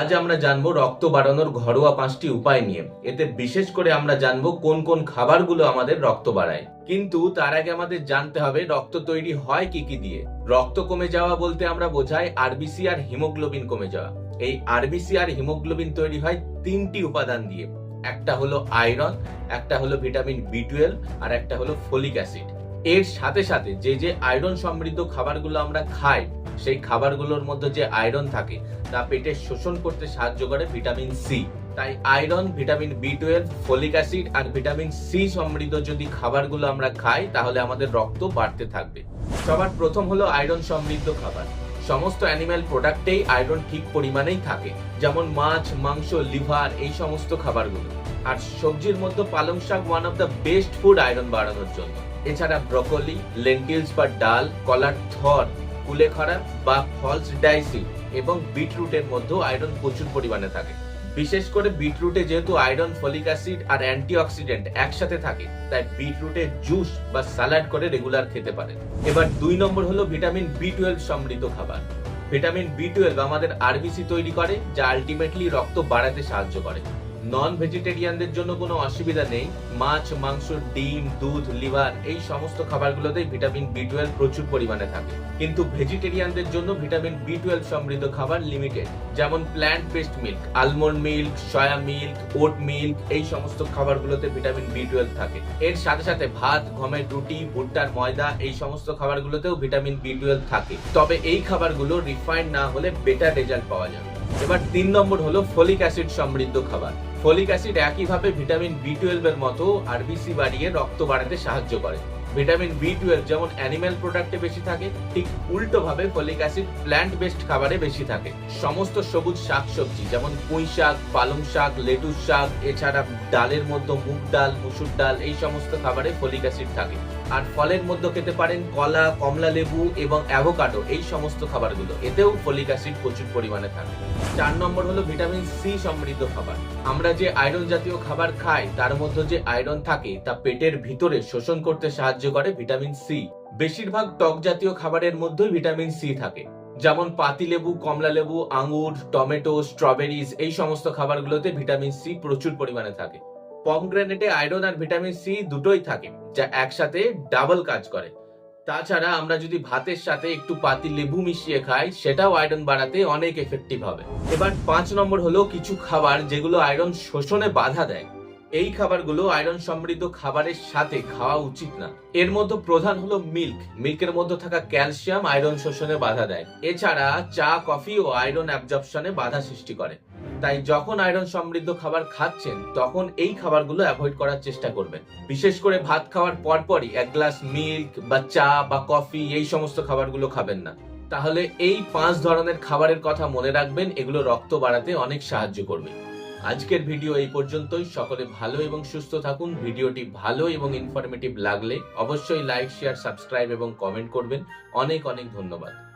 আজ আমরা জানব রক্ত বাড়ানোর ঘরোয়া পাঁচটি উপায় নিয়ে। এতে বিশেষ করে আমরা জানব কোন কোন খাবারগুলো আমাদের রক্ত বাড়ায়। কিন্তু তার আগে আমাদের জানতে হবে, রক্ত তৈরি হয় কি কি দিয়ে? রক্ত কমে যাওয়া বলতে আমরা বোঝাই আরবিসি আর হিমোগ্লোবিন কমে যাওয়া। এই আরবিসি আর হিমোগ্লোবিন তৈরি হয় তিনটি উপাদান দিয়ে। একটা হলো আয়রন, একটা হলো ভিটামিন বি টুয়েলভ, আর একটা হলো ফলিক অ্যাসিড। এর সাথে সাথে যে যে আয়রন সমৃদ্ধ খাবারগুলো আমরা খাই, সেই খাবারগুলোর মধ্যে যে আয়রন থাকে, তা পেটে শোষণ করতে সাহায্য করে ভিটামিন সি তাই iron vitamin B twelve folic acid আর ভিটামিন সি সমৃদ্ধ যদি খাবারগুলো আমরা খাই, তাহলে আমাদের রক্ত বাড়তে থাকবে। সবার প্রথম হলো আয়রন সমৃদ্ধ খাবার। সমস্ত অ্যানিম্যাল প্রোডাক্টেই আয়রন ঠিক পরিমাণেই থাকে, যেমন মাছ, মাংস, লিভার, এই সমস্ত খাবারগুলো। আর সবজির মধ্যে পালং শাক one of the best food iron বাড়ানোর জন্য। এছাড়া ব্রকলি লেন্টিলস বা ডাল, কলার থর কুলেখাড়া বা ফলস ডাইসি এবং বিটরুটের মধ্যেও আয়রন প্রচুর পরিমাণে থাকে। বিশেষ করে বিটরুটে যেহেতু আয়রন, ফলিক অ্যাসিড আর অ্যান্টিঅক্সিডেন্ট একসাথে থাকে, তাই বিটরুটের জুস বা স্যালাড করে রেগুলার খেতে পারেন। এবার দুই নম্বর হলো ভিটামিন বি টুয়েলভ সমৃদ্ধ খাবার। ভিটামিন বি টুয়েলভ আমাদের আরবিসি তৈরি করে, যা আলটিমেটলি রক্ত বাড়াতে সাহায্য করে। নন ভেজিটেরিয়ানদের জন্য কোনো অসুবিধা নেই। মাছ, মাংস, ডিম, দুধ, লিভার, এই সমস্ত খাবারগুলোতে ভিটামিন বি টুয়েলভ প্রচুর পরিমাণে থাকে। কিন্তু ভেজিটেরিয়ানদের জন্য ভিটামিন বি টুয়েলভ সমৃদ্ধ খাবার লিমিটেড যেমন plant based milk almond milk soya milk oat milk এই সমস্ত খাবারগুলোতে ভিটামিন বি টুয়েলভ থাকে। এর সাথে সাথে ভাত গমের রুটি, ভুট্টার ময়দা, এই সমস্ত খাবারগুলোতেও ভিটামিন বি টুয়েলভ থাকে। তবে এই খাবারগুলো রিফাইন্ড না হলে বেটার রেজাল্ট পাওয়া যাবে। এবার তিন নম্বর হলো ফলিক অ্যাসিড সমৃদ্ধ খাবার। ফলিক অ্যাসিড একইভাবে ভিটামিন বি টুয়েলভ এর মতো আরবিসি বাড়িয়ে রক্ত বাড়াতে সাহায্য করে। ভিটামিন বি টুয়েলভ যেমন অ্যানিম্যাল প্রোডাক্টে বেশি থাকে, ঠিক উল্টো ভাবে ফলিক অ্যাসিড প্ল্যান্ট বেসড খাবারে বেশি থাকে। সমস্ত সবুজ শাকসবজি যেমন পুঁই শাক, পালং শাক, লেটুস শাক, এছাড়া ডালের মধ্যে মুগ ডাল, মুসুর ডাল, এই সমস্ত খাবারে ফলিক অ্যাসিড থাকে। আর ফলের মধ্যে খেতে পারেন কলা, কমলা লেবু এবং অ্যাভোকাডো, এই সমস্ত খাবারগুলো। এতেও ফলিক অ্যাসিড প্রচুর পরিমাণে থাকে। চার নম্বর হলো ভিটামিন সি সমৃদ্ধ খাবার। আমরা যে আয়রন জাতীয় খাবার খাই, তার মধ্যে যে আয়রন থাকে, তা পেটের ভিতরে শোষণ করতে সাহায্য করে ভিটামিন সি বেশিরভাগ টক জাতীয় খাবারের মধ্যেই ভিটামিন সি থাকে। যেমন পাতিলেবু কমলা লেবু আঙ্গুর টমেটো, স্ট্রবেরিজ, এই সমস্ত খাবারগুলোতে ভিটামিন সি প্রচুর পরিমাণে থাকে। পমগ্রেনেটে আয়রন আর ভিটামিন সি দুটোই থাকে, যা একসাথে ডাবল কাজ করে। তাছাড়া আমরা যদি ভাতের সাথে একটু পাতি লেবু মিশিয়ে খাই, সেটাও আয়রন বাড়াতে অনেক এফেক্টিভ হবে। এবার পাঁচ নম্বর হলো কিছু খাবার যেগুলো আয়রন শোষণে বাধা দেয়। এই খাবারগুলো আয়রন সমৃদ্ধ খাবারের সাথে খাওয়া উচিত না। এর মধ্যে প্রধান হলো মিল্ক। মিল্কের মধ্যে থাকা ক্যালসিয়াম আয়রন শোষণে বাধা দেয়। এছাড়া চা, কফি ও আয়রন অ্যাবজর্পশনে বাধা সৃষ্টি করে। তাই যখন আয়রন সমৃদ্ধ খাবার খাচ্ছেন, তখন এই খাবারগুলো অ্যাভয়েড করার চেষ্টা করবেন। বিশেষ করে ভাত খাওয়ার পরপরই এক গ্লাস মিল্ক বা চা বা কফি এই সমস্ত খাবারগুলো খাবেন না। তাহলে এই পাঁচ ধরনের খাবারের কথা মনে রাখবেন, এগুলো রক্ত বাড়াতে অনেক সাহায্য করবে। আজকের ভিডিও এই পর্যন্তই। সকলে ভালো এবং সুস্থ থাকুন। ভিডিওটি ভালো এবং ইনফরমেটিভ লাগলে অবশ্যই লাইক শেয়ার সাবস্ক্রাইব এবং কমেন্ট করবেন। অনেক অনেক ধন্যবাদ।